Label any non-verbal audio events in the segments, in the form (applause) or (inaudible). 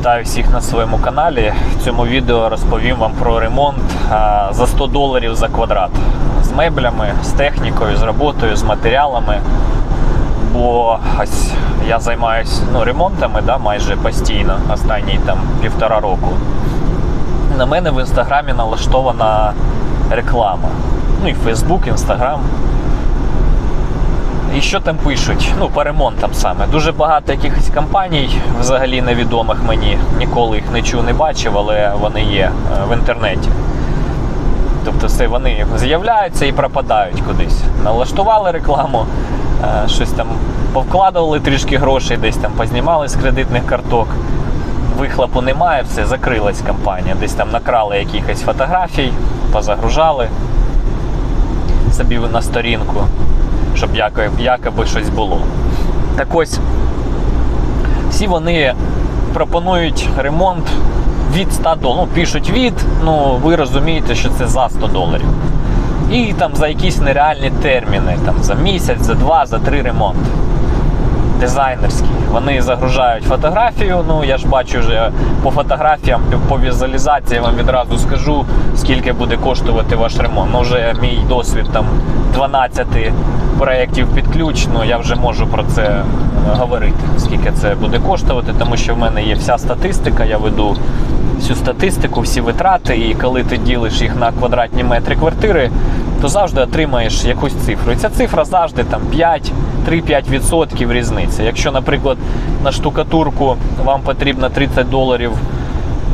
Вітаю всіх на своєму каналі. В цьому відео розповім вам про ремонт за 100 доларів за квадрат. З меблями, з технікою, з роботою, з матеріалами. Бо ось я займаюся ну, ремонтами да, майже постійно, останні там півтора року. На мене в інстаграмі налаштована реклама. Ну і Фейсбук, Інстаграм. І що там пишуть? Ну, по ремонтам саме. Дуже багато якихось компаній, взагалі невідомих мені. Ніколи їх не чув, не бачив, але вони є е, в інтернеті. Тобто все вони з'являються і пропадають кудись. Налаштували рекламу, е, щось там повкладували трішки грошей, десь там познімали з кредитних карток. Вихлопу немає, все, закрилась компанія. Десь там накрали якихось фотографій, позагружали собі на сторінку, щоб якоби, щось було. Так ось, всі вони пропонують ремонт від 100 доларів. Ну, пишуть від, ну ви розумієте, що це за 100 доларів. І там за якісь нереальні терміни, там за місяць, за два, за три ремонт. Дизайнерські. Вони загружають фотографію. Ну я ж бачу вже по фотографіям, по візуалізації вам відразу скажу, скільки буде коштувати ваш ремонт. Ну вже мій досвід там 12 проєктів під ключ. Ну я вже можу про це е, говорити, скільки це буде коштувати, тому що в мене є вся статистика. Я веду всю статистику, всі витрати, і коли ти ділиш їх на квадратні метри квартири, то завжди отримаєш якусь цифру. І ця цифра завжди там 5, 3-5% різниця. Якщо, наприклад, на штукатурку вам потрібно 30 доларів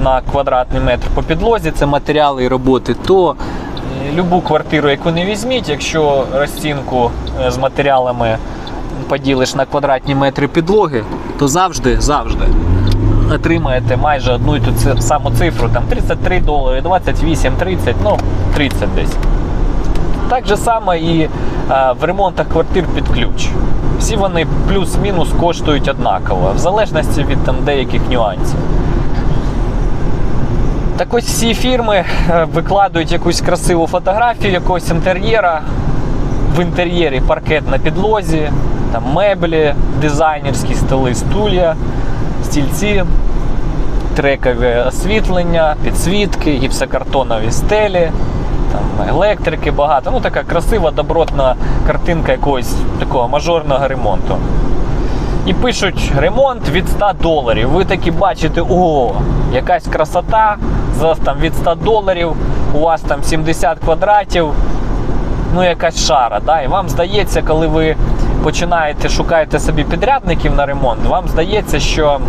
на квадратний метр по підлозі, це матеріали і роботи, то е, любу квартиру, яку не візьміть, якщо розцінку е, з матеріалами поділиш на квадратні метри підлоги, то завжди, завжди отримаєте майже одну і ту саму цифру, там 33 долари, 28, 30, ну 30 десь. Так же само і е, в ремонтах квартир під ключ. Всі вони плюс-мінус коштують однаково, в залежності від там, деяких нюансів. Так ось всі фірми е, викладають якусь красиву фотографію якогось інтер'єра. В інтер'єрі паркет на підлозі, там меблі, дизайнерські столи, стулья, стільці, трекове освітлення, підсвітки, гіпсокартонові стелі, там електрики багато. Ну така красива, добротна картинка якогось такого мажорного ремонту. І пишуть ремонт від 100 доларів. Ви такі бачите, о, якась красота, за там від 100 доларів, у вас там 70 квадратів, ну якась шара. Да? І вам здається, коли ви починаєте шукаєте собі підрядників на ремонт, вам здається, що,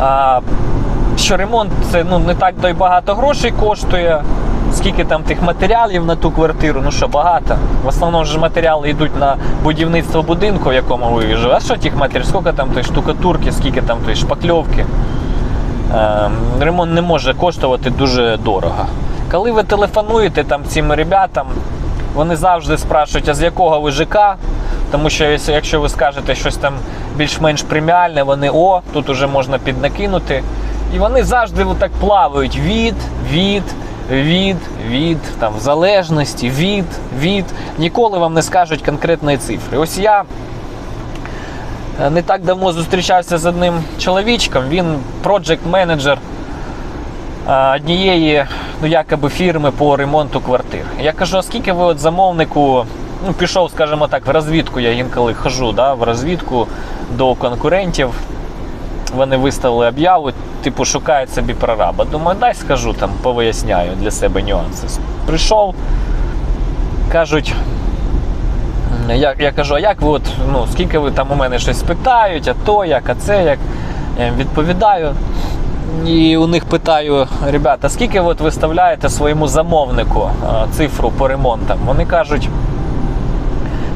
а, що ремонт це ну, не так то й багато грошей коштує. Скільки там тих матеріалів на ту квартиру, ну що багато. В основному ж матеріали йдуть на будівництво будинку, в якому ви живете. А що тих матеріалів? Скільки там тої штукатурки, скільки там тої шпакльовки? Ем, ремонт не може коштувати дуже дорого. Коли ви телефонуєте там цим ребятам, вони завжди спрашують, а з якого ви ЖК? Тому що якщо ви скажете щось там більш-менш преміальне, вони о, тут уже можна піднакинути. І вони завжди так плавають від, від, від, від, там, в залежності, від, від. Ніколи вам не скажуть конкретної цифри. Ось я Е, не так давно зустрічався з одним чоловічком. Він проджект-менеджер е, однієї ну, якоби фірми по ремонту квартир. Я кажу, а скільки ви от замовнику ну, пішов, скажімо так, в розвідку, я інколи хожу, да, в розвідку до конкурентів. Вони виставили об'яву, типу, шукають собі прораба. Думаю, дай скажу там, повиясняю для себе нюанси. Прийшов, кажуть, я, я кажу, а як ви от, ну, скільки ви там у мене щось спитають, а то, як, а це, як. Я їм відповідаю. І у них питаю, ребята, скільки ви от виставляєте своєму замовнику а, цифру по ремонтам? Вони кажуть,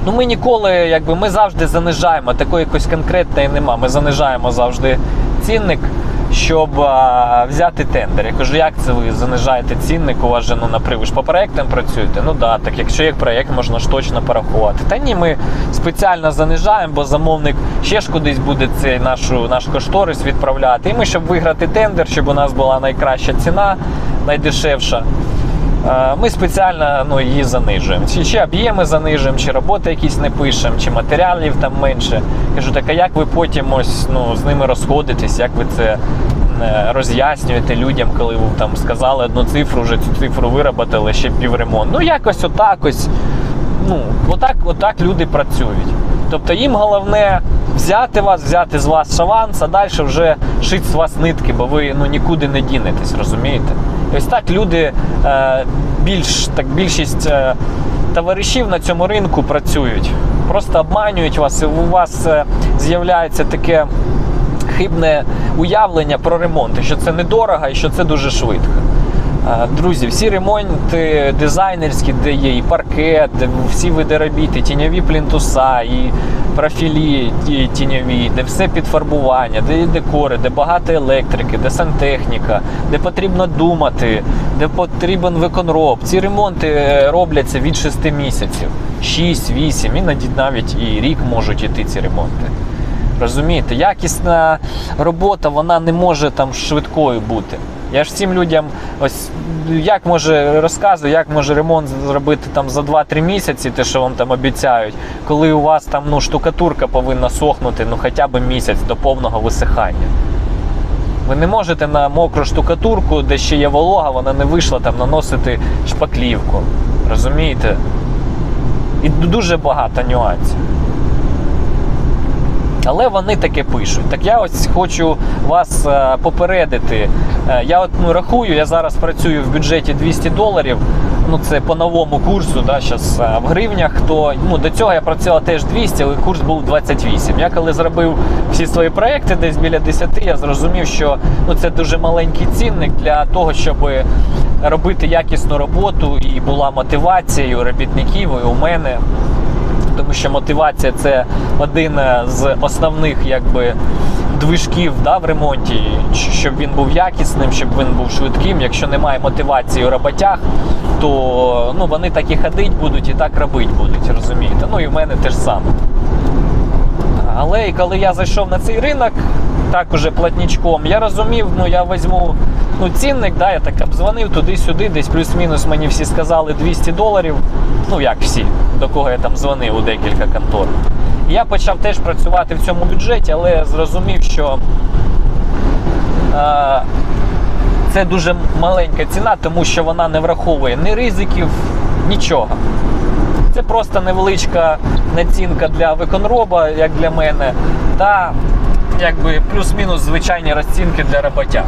ну ми ніколи, якби ми завжди занижаємо, такої якось конкретної нема. Ми занижаємо завжди цінник, щоб а, взяти тендер. Я кажу, як це ви занижаєте цінник? У вас же ну, наприклад, ви по проектам працюєте? Ну да, так якщо є проєкт, можна ж точно порахувати. Та ні, ми спеціально занижаємо, бо замовник ще ж кудись буде цей нашу, наш кошторис відправляти. І ми, щоб виграти тендер, щоб у нас була найкраща ціна, найдешевша. Е, Ми спеціально ну, її занижуємо. Чи, чи об'єми занижуємо, чи роботи якісь не пишемо, чи матеріалів там менше. Кажу, так а як ви потім ось ну, з ними розходитесь, як ви це е, роз'яснюєте людям, коли ви там сказали одну цифру, вже цю цифру вироботали, ще півремонт. Ну якось отак ось. Ну, отак, отак люди працюють. Тобто їм головне взяти вас, взяти з вас шаванс, а далі вже шить з вас нитки, бо ви ну, нікуди не дінетесь, розумієте? Ось так люди, е, більш, так, більшість е, товаришів на цьому ринку працюють. Просто обманюють вас, і у вас е, з'являється таке хибне уявлення про ремонт, що це недорого і що це дуже швидко. Е, Друзі, всі ремонти дизайнерські, де є і паркет, де всі види робіт, і тіньові плінтуса, і профілі ті- тіньові, де все підфарбування, де є декори, де багато електрики, де сантехніка, де потрібно думати, де потрібен виконроб. Ці ремонти е, робляться від 6 місяців, 6-8, іноді навіть і рік можуть іти ці ремонти. Розумієте, якісна робота вона не може там швидкою бути. Я ж всім людям, ось як може розказую, як може ремонт зробити там за 2-3 місяці, те, що вам там обіцяють, коли у вас там ну, штукатурка повинна сохнути ну хоча б місяць до повного висихання. Ви не можете на мокру штукатурку, де ще є волога, вона не вийшла там наносити шпаклівку. Розумієте? І дуже багато нюансів. Але вони таке пишуть. Так я ось хочу вас е, попередити. Е, я от ну, рахую, я зараз працюю в бюджеті 200 доларів. Ну це по новому курсу, да, зараз в гривнях. То ну до цього я працював теж 200, але курс був 28. Я коли зробив всі свої проекти, десь біля 10, я зрозумів, що ну це дуже маленький цінник для того, щоб робити якісну роботу і була мотивація і у робітників, і у мене тому що мотивація це один е, з основних якби, движків да, в ремонті, щоб він був якісним, щоб він був швидким. Якщо немає мотивації у роботях, то ну, вони так і ходить будуть і так робити будуть, розумієте? Ну і в мене теж саме. Але коли я зайшов на цей ринок, так уже платничком, я розумів, ну я візьму ну, цінник, да, я так обдзвонив туди-сюди, десь плюс-мінус мені всі сказали 200 доларів. Ну як всі, до кого я там дзвонив у декілька контор. Я почав теж працювати в цьому бюджеті, але зрозумів, що е, це дуже маленька ціна, тому що вона не враховує ні ризиків, нічого. Це просто невеличка націнка для виконроба, як для мене, та якби плюс-мінус звичайні розцінки для роботяг.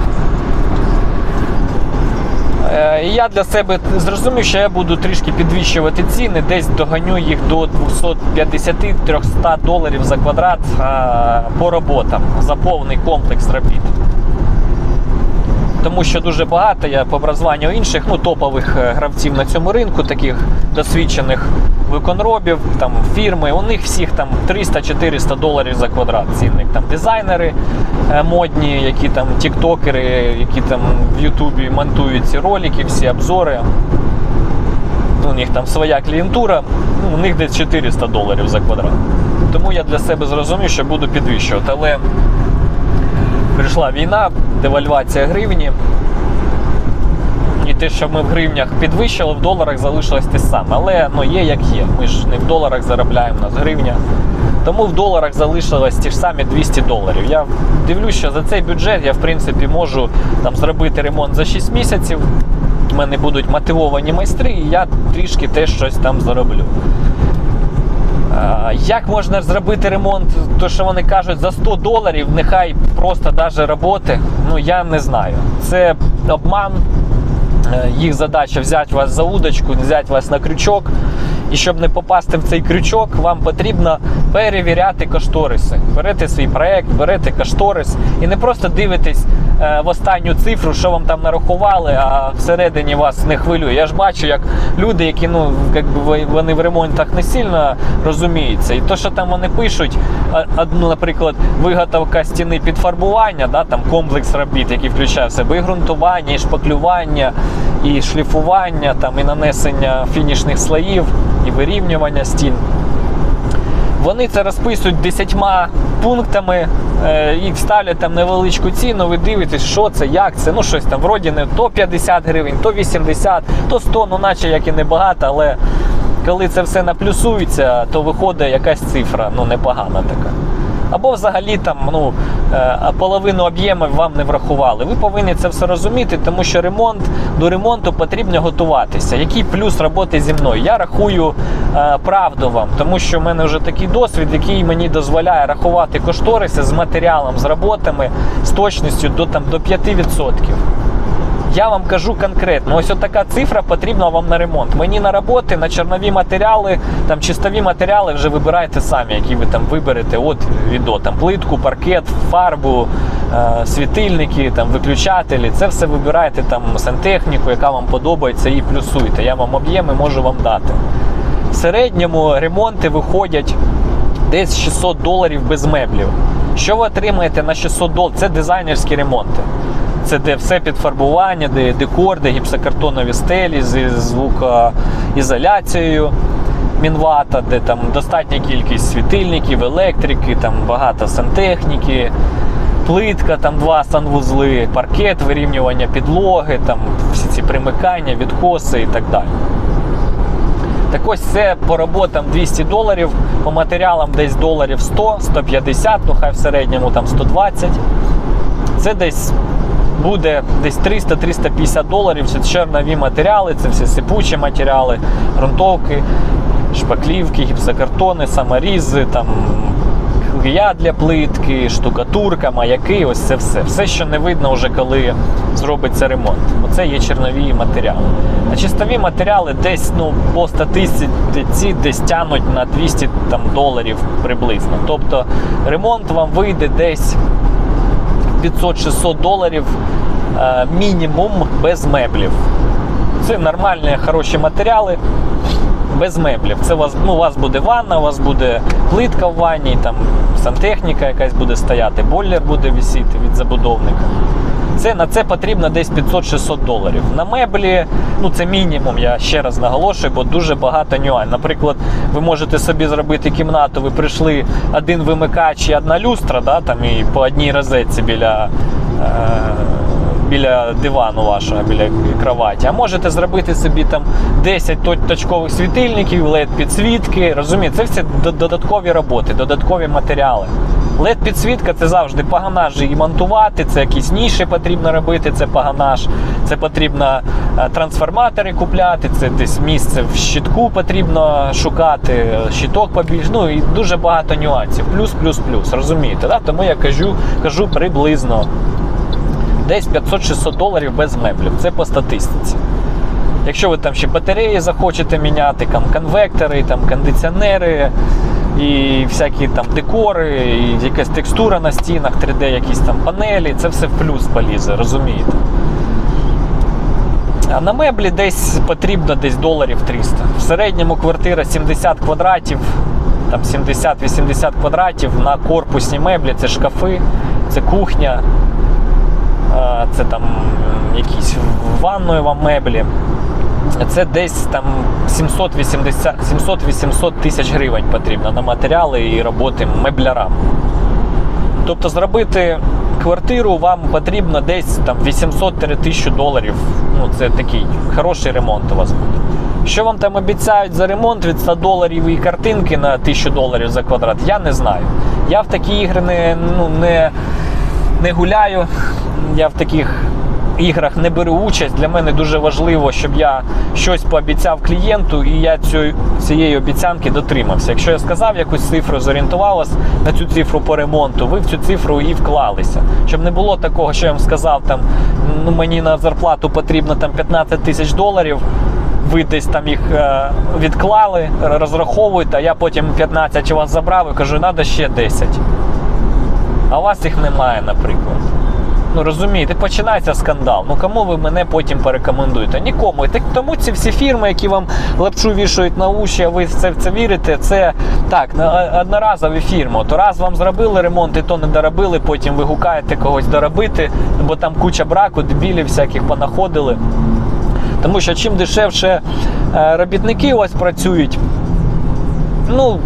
Е, І я для себе зрозумів, що я буду трішки підвищувати ціни, десь доганю їх до 250-300 доларів за квадрат е, по роботам за повний комплекс робіт. Тому що дуже багато я по образуванню інших ну, топових е, гравців на цьому ринку, таких досвідчених виконробів, там фірми, у них всіх там 300-400 доларів за квадрат цінник. Там дизайнери е, модні, які там тіктокери, які там в Ютубі монтують ці ролики, всі обзори. У них там своя клієнтура, ну, у них десь 400 доларів за квадрат. Тому я для себе зрозумів, що буду підвищувати. Але прийшла війна, девальвація гривні. І те, що ми в гривнях підвищили, в доларах залишилось те саме. Але ну, є як є. Ми ж не в доларах заробляємо, у нас гривня. Тому в доларах залишилось ті ж самі 200 доларів. Я дивлюсь, що за цей бюджет я в принципі можу там зробити ремонт за 6 місяців. У мене будуть мотивовані майстри, і я трішки теж щось там зароблю. А, Як можна зробити ремонт, то що вони кажуть, за 100 доларів, нехай просто даже роботи, ну я не знаю. Це обман. Е, Їх задача взяти вас за удочку, взяти вас на крючок. І щоб не попасти в цей крючок, вам потрібно перевіряти кошториси. Берете свій проект, берете кошторис і не просто дивитесь е, в останню цифру, що вам там нарахували, а всередині вас не хвилює. Я ж бачу, як люди, які ну якби вони в ремонтах не сильно розуміються. І то, що там вони пишуть, одну, наприклад, виготовка стіни під фарбування, да, там комплекс робіт, який включає в себе і ґрунтування, і шпаклювання, і шліфування, там, і нанесення фінішних слоїв, і вирівнювання стін. Вони це розписують десятьма пунктами, і їх ставлять там невеличку ціну, ви дивитесь, що це, як це, ну щось там, вроді не то 50 гривень, то 80, то 100, ну наче як і небагато, але коли це все наплюсується, то виходить якась цифра, ну непогана така. Або взагалі там ну, е, половину об'ємів вам не врахували. Ви повинні це все розуміти, тому що ремонт до ремонту потрібно готуватися. Який плюс роботи зі мною? Я рахую е, правду вам, тому що в мене вже такий досвід, який мені дозволяє рахувати кошториси з матеріалом, з роботами з точністю до, там, до 5%. Я вам кажу конкретно, ось така цифра потрібна вам на ремонт. Мені на роботи, на чорнові матеріали, там чистові матеріали вже вибирайте самі, які ви там виберете от від до. Там плитку, паркет, фарбу, е, світильники, там виключателі. Це все вибирайте там сантехніку, яка вам подобається, і плюсуйте. Я вам об'єми можу вам дати. В середньому ремонти виходять десь 600 доларів без меблів. Що ви отримаєте на 600 доларів? Це дизайнерські ремонти. Це де все підфарбування, де декор, де гіпсокартонові стелі зі звукоізоляцією мінвата, де там достатня кількість світильників, електрики, там багато сантехніки, плитка, там два санвузли, паркет, вирівнювання підлоги, там всі ці примикання, відкоси і так далі. Так ось це по роботам 200 доларів, по матеріалам десь доларів 100, 150, ну хай в середньому там 120. Це десь буде десь 300-350 доларів. Це чорнові матеріали, це всі сипучі матеріали, ґрунтовки, шпаклівки, гіпсокартони, саморізи, там клея для плитки, штукатурка, маяки, ось це все. Все, що не видно вже коли зробиться ремонт. Оце є чорнові матеріали. А чистові матеріали десь ну, по статистиці десь тянуть на 200 там, доларів приблизно. Тобто ремонт вам вийде десь 500-600 доларів е, мінімум без меблів. Це нормальні хороші матеріали без меблів. Це у вас, ну, у вас буде ванна, у вас буде плитка в ванні, там сантехніка якась буде стояти, бойлер буде висіти від забудовника. Це, на це потрібно десь 500-600 доларів. На меблі, ну це мінімум, я ще раз наголошую, бо дуже багато нюансів. Наприклад, ви можете собі зробити кімнату, ви прийшли один вимикач і одна люстра, да, там, і по одній розетці біля. Е- Біля дивану вашого, біля кроваті. А можете зробити собі там 10 точкових світильників, led підсвітки. Розумієте, це всі д- додаткові роботи, додаткові матеріали. Led підсвітка це завжди паганаж її монтувати, це якісь ніші потрібно робити, це паганаж, це потрібно е, трансформатори купляти, це десь місце в щитку потрібно шукати, щиток побільш. Ну і дуже багато нюансів. Плюс, плюс, плюс. Розумієте? Да? Тому я кажу, кажу приблизно десь 500-600 доларів без меблів. Це по статистиці. Якщо ви там ще батареї захочете міняти, там конвектори, там кондиціонери і всякі там декори, і якась текстура на стінах, 3D, якісь там панелі, це все в плюс полізе, розумієте? А на меблі десь потрібно десь доларів 300. В середньому квартира 70 квадратів, там 70-80 квадратів на корпусні меблі, це шкафи, це кухня, це там якісь ванною вам меблі. Це десь там 780 700-800 тисяч гривень потрібно на матеріали і роботи меблярам. Тобто зробити квартиру вам потрібно десь там 800-1000 доларів. Ну, це такий хороший ремонт у вас буде. Що вам там обіцяють за ремонт від 100 доларів і картинки на 1000 доларів за квадрат, я не знаю. Я в такі ігри не, ну, не, не гуляю. Я в таких іграх не беру участь. Для мене дуже важливо, щоб я щось пообіцяв клієнту, і я цю, цієї обіцянки дотримався. Якщо я сказав якусь цифру, зорієнтував вас на цю цифру по ремонту, ви в цю цифру і вклалися. Щоб не було такого, що я вам сказав, там ну мені на зарплату потрібно там 15 тисяч доларів. Ви десь там їх е, відклали, розраховуєте, а я потім 15 у вас забрав і кажу, треба ще 10. А у вас їх немає, наприклад. Ну розумієте, починається скандал. Ну кому ви мене потім порекомендуєте? Нікому. Так тому ці всі фірми, які вам лапшу вішають на уші, а ви в це, в це вірите, це так, одноразові фірми. То раз вам зробили ремонт, і то не доробили, потім ви гукаєте когось доробити, бо там куча браку, дебілів всяких понаходили. Тому що чим дешевше е, робітники у вас працюють, ну,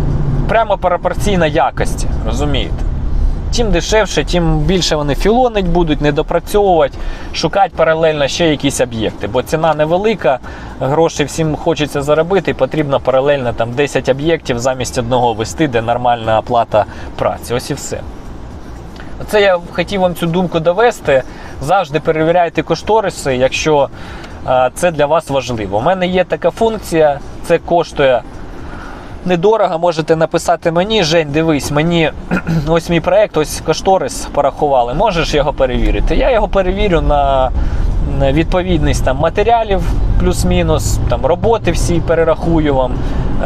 прямо пропорційна якості, розумієте? Чим дешевше, тим більше вони філонить будуть, недопрацьовувати, шукати паралельно ще якісь об'єкти. Бо ціна невелика, грошей всім хочеться заробити, і потрібно паралельно там 10 об'єктів замість одного вести, де нормальна оплата праці. Ось і все. Оце я хотів вам цю думку довести. Завжди перевіряйте кошториси, якщо це для вас важливо. У мене є така функція, це коштує недорого. Можете написати мені, Жень, дивись, мені (clears throat) ось мій проект, ось кошторис порахували. Можеш його перевірити? Я його перевірю на відповідність там, матеріалів, плюс-мінус, там, роботи всі перерахую вам.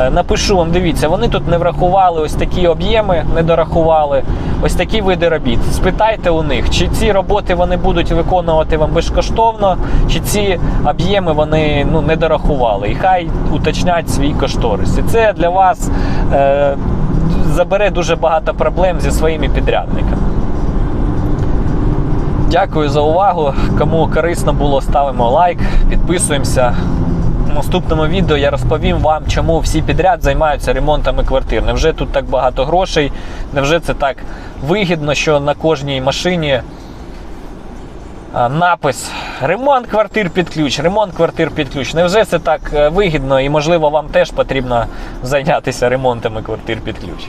Е, Напишу вам, дивіться, вони тут не врахували ось такі об'єми, не дорахували, ось такі види робіт. Спитайте у них, чи ці роботи вони будуть виконувати вам безкоштовно, чи ці об'єми вони ну, не дорахували. І хай уточнять свій кошторис. І це для вас е, забере дуже багато проблем зі своїми підрядниками. Дякую за увагу. Кому корисно було, ставимо лайк, підписуємося. В наступному відео я розповім вам, чому всі підряд займаються ремонтами квартир. Невже тут так багато грошей? Невже це так вигідно, що на кожній машині напис ремонт квартир під ключ, ремонт квартир під ключ. Невже це так е, вигідно і можливо вам теж потрібно зайнятися ремонтами квартир під ключ?